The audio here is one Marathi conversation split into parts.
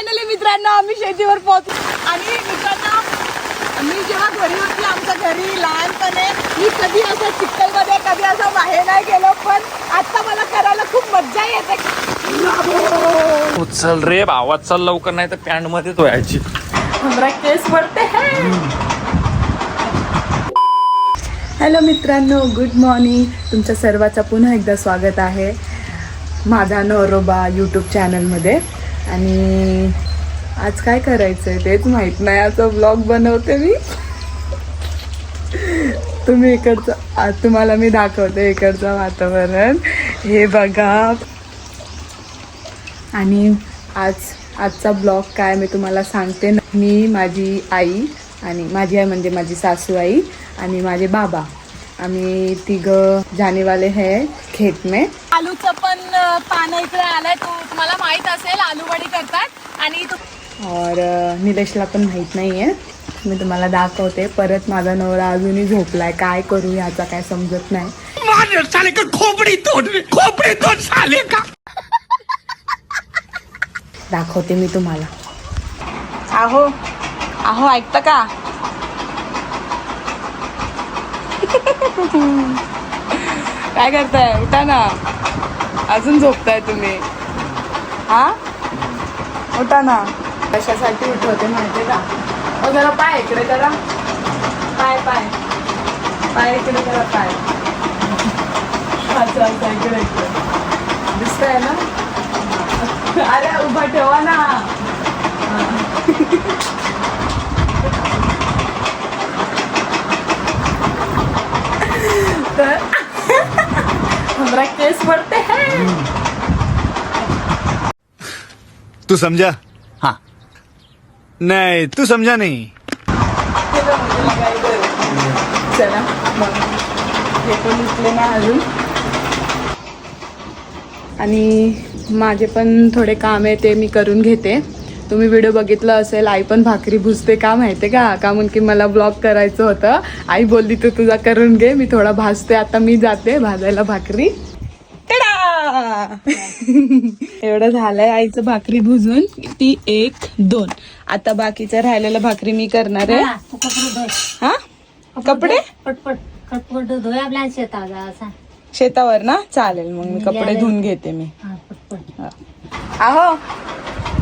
फायनली मित्रांनो आम्ही शेतीवर पोहोचलो. आणि मित्रांनो मी जेव्हा घरी होती आमच्या घरी लहानपणे मी कधी असं चिखलमध्ये कधी असं बाहेर नाही गेलो पण आता मला करायला खूप मज्जा येते. उचल रे आवाज चाल लवकर नाही तर पॅन्ट मध्येच व्हायची. हमरा केस पडते हॅलो मित्रांनो गुड मॉर्निंग तुमच्या सर्वाचं पुन्हा एकदा स्वागत आहे माझा नवरोबा यूट्यूब चॅनलमध्ये आणि आज काय करायचं आहे तेच माहीत नाही. आता ब्लॉग बनवते मी. तुम्ही इकडचं आज तुम्हाला मी दाखवते इकडचं वातावरण. हे बघा. आणि आज आजचा ब्लॉग काय मी तुम्हाला सांगते मी माझी आई आणि माझी आई म्हणजे माझी सासू आई आणि माझे बाबा. आम्ही तिघं जानेवाले है खेत में. आलूचं पानं इकडे आलंय. तो तुम्हाला माहीत असेल आलूवडी करतात. आणि और निलेशला पण माहीत नाहीये. मी तुम्हाला दाखवते. परत माझा नवरा अजूनही झोपलाय. काय करू ह्याचा काय समजत नाही. साले का खोपडी तोड खोपडी तोड साले का? दाखवते मी तुम्हाला. आहो. आहो ऐकता का? काय करताय? उठा ना. अजून झोपताय तुम्ही. हा? उठा ना. कशासाठी उठवते माहिती का? ओ जरा पाय इकडे करा. पाय पाय. पाय इकडे करा पाय. अच्छा अच्छा इकडे इकडे. दिसतंय ना? अरे उभा ठेवा ना. तर हमरा केस पडते हैं। तू समझा? हाँ। नहीं तू समझा नहीं। चला हे पण उठले ना अजून। आणि माझे पण थोडे काम आहे ते मी करून घेते. तुम्ही व्हिडिओ बघितला असेल आई पण भाकरी भुजते का माहिती का? का म्हणून की मला ब्लॉग करायचं होतं. आई बोलली तू तुझा करून घे मी थोडा भाजते आता मी जाते भाजायला भाकरी! एवढं झालंय आईचं भाकरी भुजून. ती एक दोन. आता बाकीचं राहिलेलं भाकरी मी करणार आहे. हा, कपडे कपडे? शेतावर ना? चालेल मग मी कपडे धुवून घेते मी. हा. आहो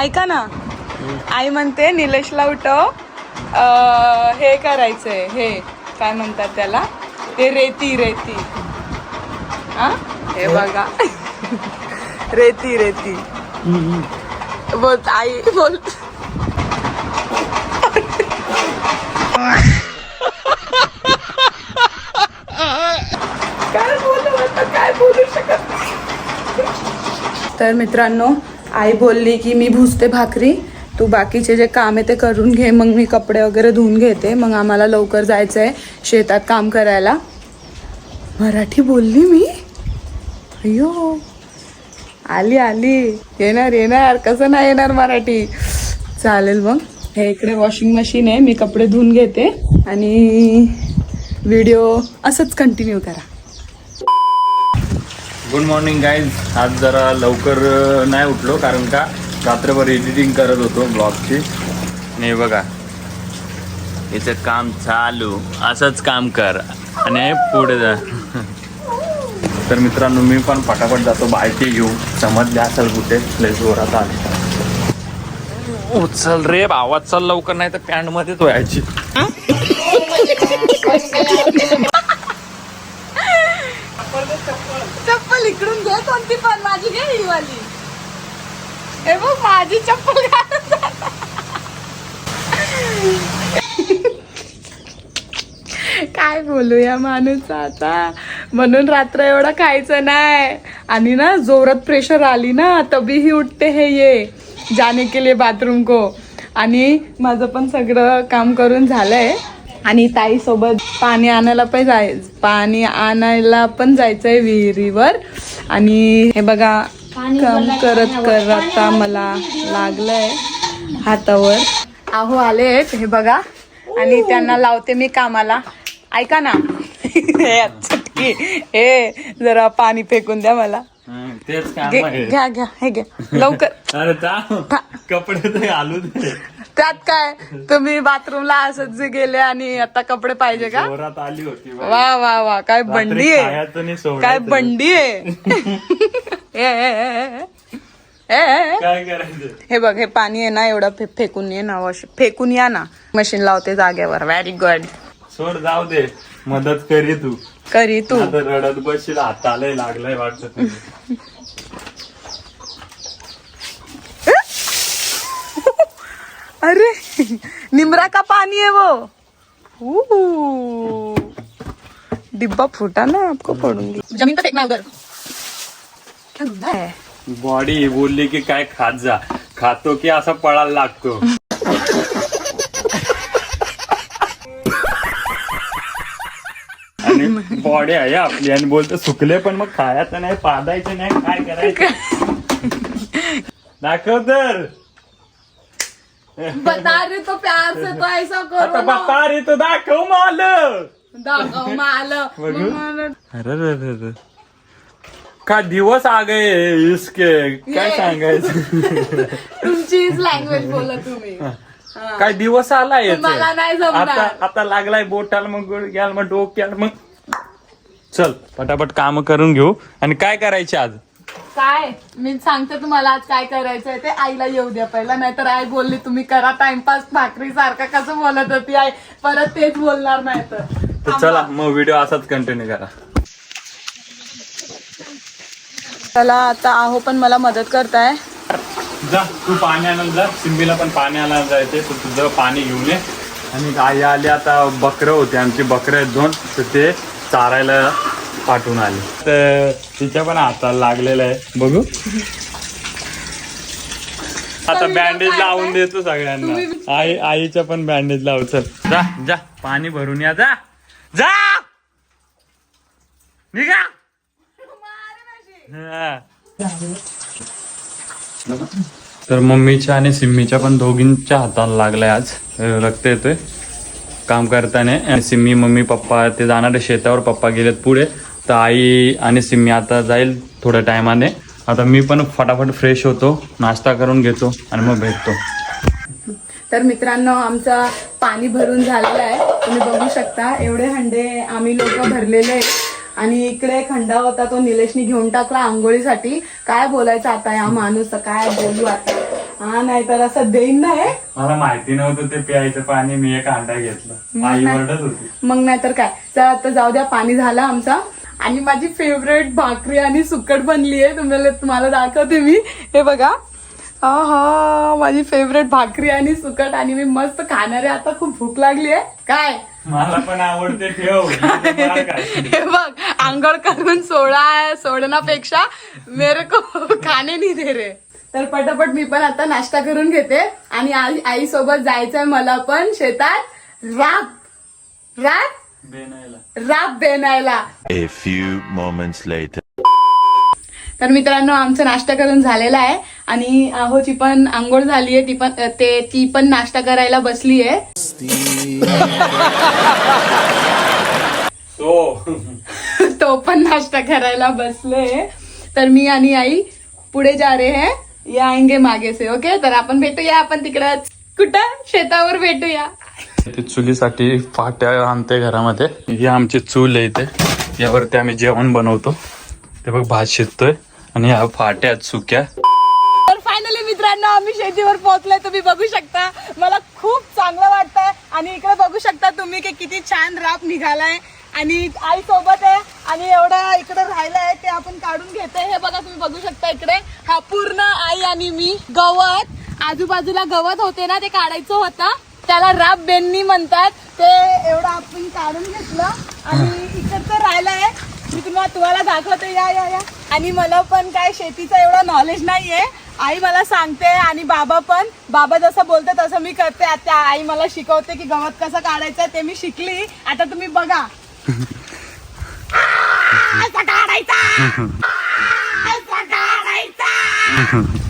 ऐका ना. आई म्हणते निलेशला उठव. अं, हे करायचंय हे काय म्हणतात त्याला? ते रेती रेती. हा? हे बघा. रेती रेती. बोल आई बोल. काय बोलू काय बोलू शकत. तर मित्रांनो आई बोलली की मी भुजते भाकरी. तू बाकीचे जे काम आहे ते करून घे मग मी कपडे वगैरे धुवून घेते. मग आम्हाला लवकर जायचं आहे शेतात काम करायला. मराठी बोलली मी? अयो आली आली. येणार येणार. कसं नाही येणार मराठी? चालेल मग. हे इकडे वॉशिंग मशीन आहे. मी कपडे धुवून घेते आणि व्हिडिओ असंच कंटिन्यू करा. गुड मॉर्निंग गाईज आज जरा लवकर नाही उठलो कारण का रात्रभर एडिटिंग करत होतो ब्लॉगची आणि हे बघा याचं काम चालू. असंच काम कर. आणि पुढे जा. तर मित्रांनो मी पण पटापट जातो बायके घेऊ समजले असेल कुठे प्लेस जोरात आले. उचल रे आवाज चाल लवकर नाही तर पॅन्ट मध्येच व्हायची. चप्पल इकडून घे कोणती पण. माझी घे ही वाली हे बघ माझी चप्पल काय बोलू या माणूस आता? म्हणून रात्र एवढं खायचं नाही. आणि ना जोरात प्रेशर आली ना तबीही उठते हे ये. जाने के लिए बाथरूम को. आणि माझं पण सगळं काम करून झालंय. आणि ताई सोबत पाणी आणायला पण जाय पाणी आणायला पण जायचंय विहिरीवर. आणि हे बघा काम करत करत मला लागलंय हातावर. आहो आले हे बघा. आणि त्यांना लावते मी कामाला. ऐका ना. हे चटकी हे जरा पाणी फेकून द्या मला. हं, तेच काम घे- आहे. घ्या घ्या हे घ्या लवकर. कपडे दे. त्यात काय? तुम्ही बाथरूमला असंच जे गेले आणि आता कपडे पाहिजे का? जोरात आली होती बाई. वा वा वा. काय रात्री बंडी आहे. खायचं नाही सोडायचं. काय बंडी आहे. ए, ए, ए, ए, ए, ए. काय करायचं? हे बघ हे पाणी आहे ना एवढं फे- फेकून ये ना वॉश फेकून या ना. मशीन लावते जागेवर. व्हेरी गुड सोड जाऊ दे. मदत करी तू. करी तू. आता रडत बसशील हाताला लागलाय वाटत अरे निमरा का पानी है वो? डिब्बा फूटा ना आपको पडूंगी जमीन पे फेंकना उधर? क्या धंधा है? बॉडी बोलली की काय खात जा. खातो की असा पळायला लागतो. आणि बॉडी आहे आपली आणि बोलतो सुकले पण मग खायचं नाही पादायचं नाही काय करायचं? दाखव तर. बता रहे तो प्यार से तो ऐसा आता करो ना। बता रे तो दाखव माल। दाखव माल। बघू. अरे रे रे रे का दिवस आ गए इसके? काय ये. सांगायचं? तुमचीच लँग्वेज बोला तुम्ही. काय दिवस आला याचे. तुम्हाला नाही जमणार. आता आता लागलाय बोटाला मग गुडघ्याला मग डोक्याला मग. चल पटापट काम करून घेऊ. आणि काय करायचे आज? काय? मी सांगते तुम्हाला आज काय करायचंय ते. आईला येऊ द्या पहिला नाहीतर आई बोलली तुम्ही करा टाइमपास भाकरी सारखा कसं बोलत होती आई? परत तेच बोलणार नाही तर. चला मग व्हिडिओ असाच कंटिन्यू करा. चला आता आहो पण मला मदत करताय. जा तू पाणी आणायला जा. सिंबीला पण पाणी आणायला जायचे तर तुझं पाणी घेऊन ये. आणि आई आली आता बकरं होते. आमची बकरं आहेत दोन. तर ते चारायला पाठवून आले. तर तिच्या पण हाताला लागलेलं आहे. बघू. आता बँडेज लावून? देतो सगळ्यांना. आई आईच्या पण बँडेज लाव चल. जा जा. पाणी भरून या जा. जा! निघा. तर मम्मीच्या आणि सिम्मीच्या पण दोघींच्या हाताला लागलाय आज. रक्त येतोय. काम करताना. सिम्मी मम्मी पप्पा ते जाणार शेतावर पप्पा गेलेत पुढे. तर आई आणि सिम्मी आता जाईल थोड्या टायमाने. आता मी पण फटाफट फ्रेश होतो नाश्ता करून घेतो आणि मग भेटतो. तर मित्रांनो आमचा पाणी भरून झालेलं आहे. तुम्ही बघू शकता एवढे हंडे आम्ही लोक भरलेले आहेत. आणि इकडे एक हंडा होता तो निलेशनी घेऊन टाकला आंघोळीसाठी. काय बोलायचं आता या माणूस काय बोलू आता? हा नाही तर असं देईन नाही मला माहिती नव्हतं ते प्यायचं पाणी मी एक अंडा घेतला. मग नाही तर काय? तर आता जाऊ द्या पाणी झालं आमचा. आणि माझी फेवरेट भाकरी आणि सुकट बनली आहे. तुम्हाला तुम्हाला दाखवते मी. हे बघा. हा माझी फेवरेट भाकरी आणि सुकट आणि मी मस्त खाणार. आहे आता खूप भूक लागली आहे. काय? मला पण आवडते. ठेव? हे बघ आंघोळ करून सोडा सोडण्यापेक्षा मेरे को खाणे नाही दे रे. तर पटापट मी पण आता नाश्ता करून घेते. आणि आई आई सोबत जायचंय मला पण शेतात. राब बेनायला राब बेनायला. A few moments later. तर मित्रांनो आमचा नाश्ता करून झालेला आहे. आणि आहोची पण आंघोळ झाली आहे. ती पण ते ती पण नाश्ता करायला बसली आहे. सो तो पण नाश्ता करायला बसले तर मी आणि आई पुढे जा रे है. या आएंगे मागे से ओके तर आपण भेटूया आपण तिकडच. कुठं? शेतावर भेटूया. ते चुलीसाठी फाट्या आणते घरामध्ये. ही आमची चूल आहे इथे. यावरती आम्ही जेवण बनवतो. ते बघ भात शिजतोय आणि ह्या फाट्या सुक्या. तर फायनली मित्रांनो आम्ही शेतीवर पोहोचलोय. तुम्ही बघू शकता मला खूप चांगलं वाटतंय. आणि इकडे बघू शकता तुम्ही की किती छान राप निघालाय. आणि आई सोबत आहे. आणि एवढा इकडे राहिलंय ते आपण काढून घेतोय. हे बघा तुम्ही बघू शकता इकडे. हा पूर्ण आई आणि मी गवत. आजूबाजूला गवत होते ना ते काढायचं होतं. त्याला राब बेन्नी म्हणतात. ते एवढं आपण काढून घेतलं आणि इकडचं राहिलंय. मी तुम्हाला तुम्हाला दाखवते. या या या. आणि मला पण काय शेतीचं एवढं नॉलेज नाहीये. आई मला सांगते आणि बाबा पण. बाबा जसं बोलते तसं मी करते. आता आई मला शिकवते की गवत कसं काढायचं ते मी शिकली. आता तुम्ही बघा. काढायचा.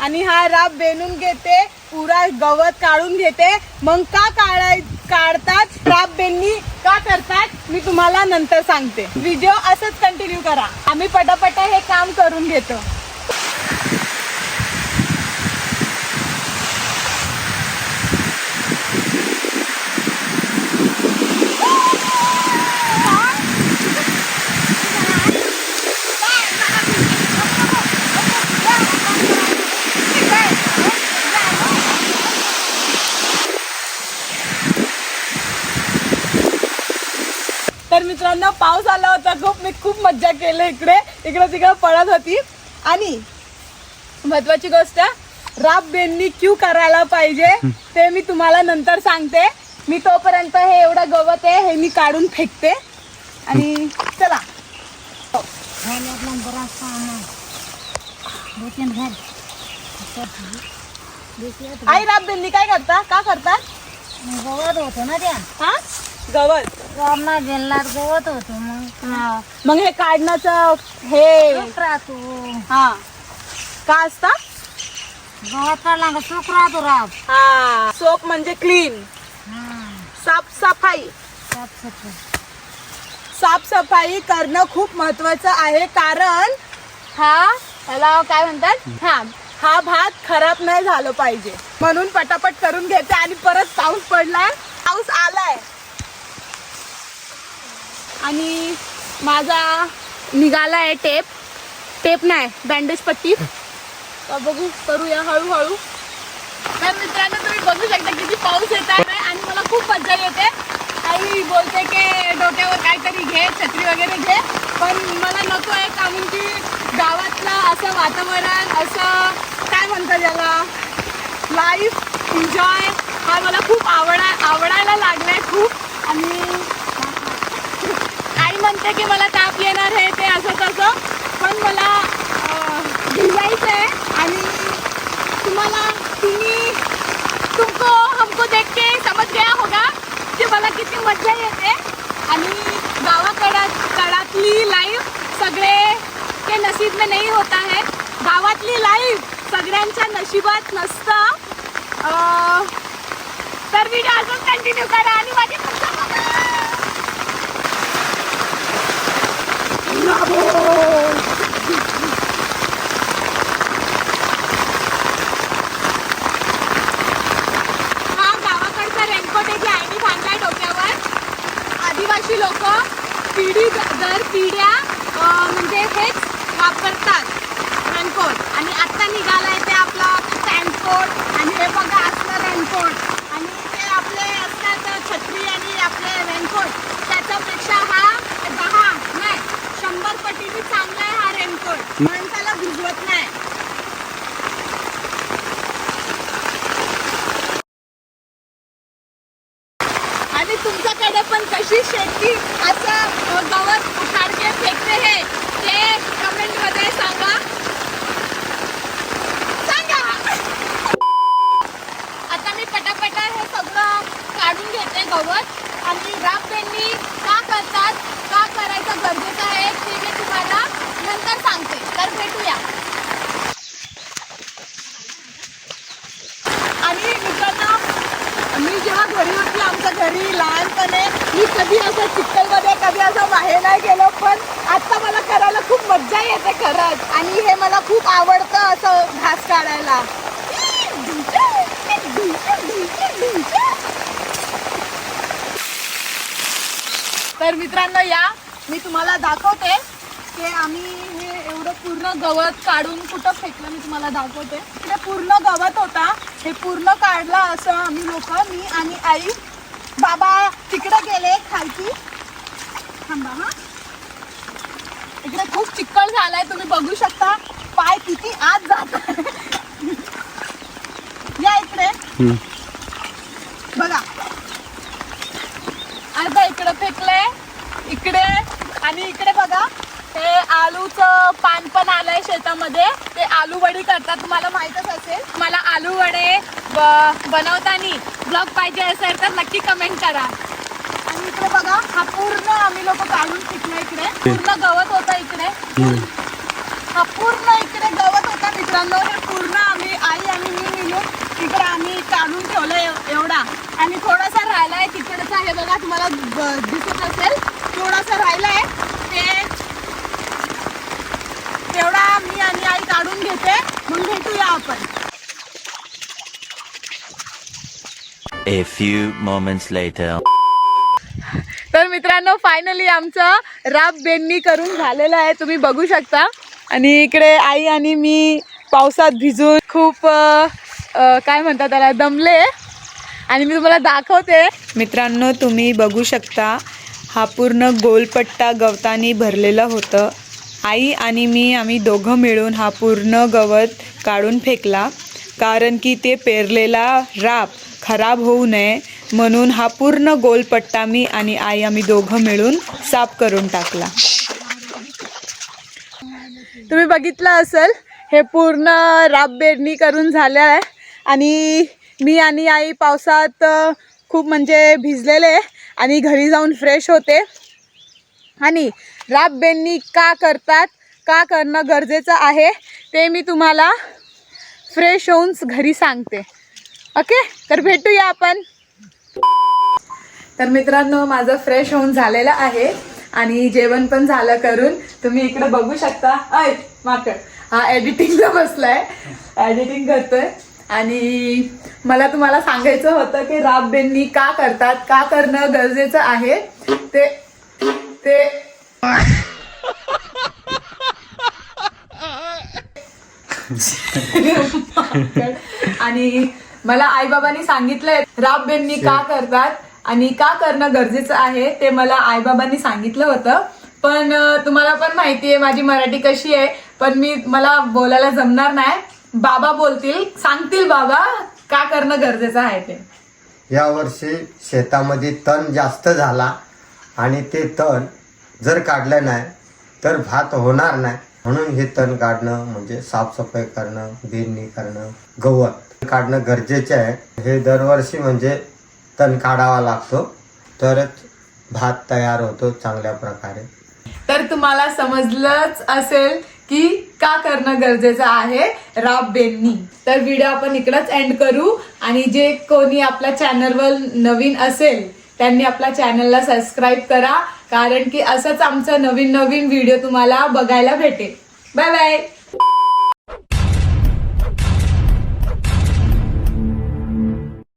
आणि हा राब बेनून घेते पुरा गवत काढून घेते. मग का काढाय काढतात? राब बेनी का करतात? मी तुम्हाला नंतर सांगते. व्हिडिओ असंच कंटिन्यू करा. आम्ही पटापटा हे काम करून घेतो. तर मित्रांनो पाऊस आला होता. खूप मी खूप मज्जा केली इकडे. इकडे तिकडे पडत होती. आणि महत्वाची गोष्ट राब बेंनी क्यू करायला पाहिजे. ते मी तुम्हाला नंतर सांगते. मी तोपर्यंत हे एवढं गवत आहे हे मी काढून फेकते. आणि चला. आई राब बेंनी काय करता? का करतात गवत होतं ना त्या. हा? गवत? गवत होतं मग. मग हे काढण्याचं हे राहतो हा. का असता? गवत काढला का सुक राहतो. राब हा. सोप म्हणजे क्लीन हा. साफसफाई साफसफाई साफसफाई करणं खूप महत्वाचं आहे कारण हा त्याला काय म्हणतात? हा. हा भात खराब नाही झालं पाहिजे. म्हणून पटापट करून घेते आणि परत पाऊस पडलाय पाऊस आलाय. आणि माझा निघाला आहे टेप. टेप नाही बँडेज पट्टी. बघू करूया हळूहळू. तर मित्रांनो तुम्ही बघू शकता किती पाऊस येत आहे आणि मला खूप मजा येते. आई बोलते की डोक्यावर काहीतरी घे छत्री वगैरे घे. पण मला नको आहे कारण की गावातलं असं वातावरण असं काय म्हणतात ज्याला लाईफ एन्जॉय हा मला खूप आवडा आवडायला लागलाय खूप. आणि म्हणते की मला ताप येणार आहे ते असं तसं. पण मला भिजायचं आहे आणि तुम्हाला तुम्ही तुमको हमको देख के समज गया होगा की मला किती मजा येते. आणि गावाकडा कडातली लाईफ सगळे के नसीब में नाही होता है गावातली लाईफ सगळ्यांच्या नशिबात नसतं. तर व्हिडिओ अजून कंटिन्यू करा आणि माझी मज्जा बघा. हा गावाकडचा रेनकोट आहे जे आईने बांधलाय डोक्यावर आदिवासी लोक पिढी दर पिढ्या म्हणजे हेच वापरतात रेनकोट. आणि आत्ता निघालाय ते आपला पॅन्टकोट आणि हे बघा असलं रेनकोट आणि ते आपले असतात छत्री आणि आपले रेनकोट त्याच्यापेक्षा हा दहा शंभर पटीने चांगला आहे हा रेनकोट. माणसाला भिजवत नाही. आणि तुमच्याकडे पण कशी शेती असं अ, गवत उखाडके फेकते हे ते कमेंटमध्ये सांगा सांगा आता मी पटापटा हे सगळं काढून घेते गवत आणि राब पेंडी का करतात का करायचं गरजेचं आहे ते मी तुम्हाला नंतर सांगते तर भेटूया आणि मित्रांनो मी जेव्हा घरी होती आमच्या घरी लहानपणे मी कधी असं चिखलमध्ये कधी असं बाहेर नाही गेलो पण आता मला करायला खूप मज्जा येते खरंच. आणि हे मला खूप आवडतं असं घास काढायला. तर मित्रांनो या मी तुम्हाला दाखवते की आम्ही हे एवढं पूर्ण गवत काढून कुठं फेकलं मी तुम्हाला दाखवते. इकडे पूर्ण गवत होता. हे पूर्ण काढलं असं आम्ही लोक मी आणि आई. बाबा तिकडे गेले खालती. थांबा हा. इकडे खूप चिक्कल झालाय तुम्ही बघू शकता. पाय किती आत जात या इकडे. बघा. अर्धा इकडे फेकलंय इकडे आणि इकडे बघा. हे आलूचं पान पण आलंय शेतामध्ये. ते आलू वडी करतात तुम्हाला माहीतच असेल. मला आलू वडे बनवताना ब्लॉग पाहिजे असेल तर नक्की कमेंट करा. आणि इकडे बघा हा पूर्ण आम्ही लोक काढून शिकलो इकडे. पूर्ण गवत होता इकडे. हा पूर्ण इकडे गवत होता मित्रांनो. हे पूर्ण आम्ही आई आणि मी मिळून तिकडे आम्ही काढून ठेवलं एवढा. आणि थोडासा राहिला आहे तिकडचा हे बघा तुम्हाला दिसत असेल. थोडासा राहिलाय. आहे ते तेवढा मी आणि आई काढून घेते. मग भेटूया आपण. A few moments later. तर मित्रांनो फायनली आमचं राब बेंनी करून झालेलं आहे. तुम्ही बघू शकता. आणि इकडे आई आणि मी पावसात भिजून खूप काय म्हणतात त्याला दमले. आणि मी तुम्हाला दाखवते. मित्रांनो तुम्ही बघू शकता हा पूर्ण गोलपट्टा गवतानी भरलेलं होतं. आई आणि मी आम्ही दोघं मिळून हा पूर्ण गवत काढून फेकला. कारण की ते पेरलेला राब खराब होऊ नये म्हणून हा पूर्ण गोलपट्टा मी आणि आई आम्ही दोघं मिळून साफ करून टाकला. तुम्ही बघितलं असेल हे पूर्ण राबबेडणी करून झालं आहे. आणि मी आणि आई पावसात खूप म्हणजे भिजलेले आणि घरी जाऊन फ्रेश होते. आणि राब का करतात का करणं गरजेचं आहे ते मी तुम्हाला फ्रेश होऊन घरी सांगते. ओके तर भेटूया आपण. तर मित्रांनो माझं फ्रेश होऊन झालेलं आहे आणि जेवण पण झालं करून. तुम्ही इकडे बघू शकता. ऐ माकड. हा एडिटिंगला बसलाय. एडिटिंग करतोय. आणि मला तुम्हाला सांगायचं होतं की राब बेंनी का करतात का करणं गरजेचं आहे ते ते आणि मला आईबाबांनी सांगितलंय राब बेंनी का करतात आणि का करणं गरजेचं आहे ते मला आईबाबांनी सांगितलं होतं. पण तुम्हाला पण माहिती आहे माझी मराठी कशी आहे पण मी मला बोलायला जमणार नाही. बाबा बोलतील सांगतील बाबा का करणं गरजेचं आहे ते. यावर्षी शेतामध्ये तण जास्त झाला आणि ते तण जर काढलं नाही तर भात होणार नाही. म्हणून हे तण काढणं म्हणजे साफसफाई करणं बेरणी करणं गवत. काढणं गरजेचे आहे. हे दरवर्षी म्हणजे तण काढावा लागतो. तरच भात तयार होतो चांगल्या प्रकारे. तर तुम्हाला समजलंच असेल की का करणं गरजेचं आहे राबबेननी तर व्हिडिओ आपण इकडंच एंड करू. आणि जे कोणी आपल्या चॅनलवर नवीन असेल त्यांनी आपल्या चॅनलला सबस्क्राईब करा. कारण की असंच आमचं नवीन नवीन व्हिडिओ तुम्हाला बघायला भेटेल. Bye bye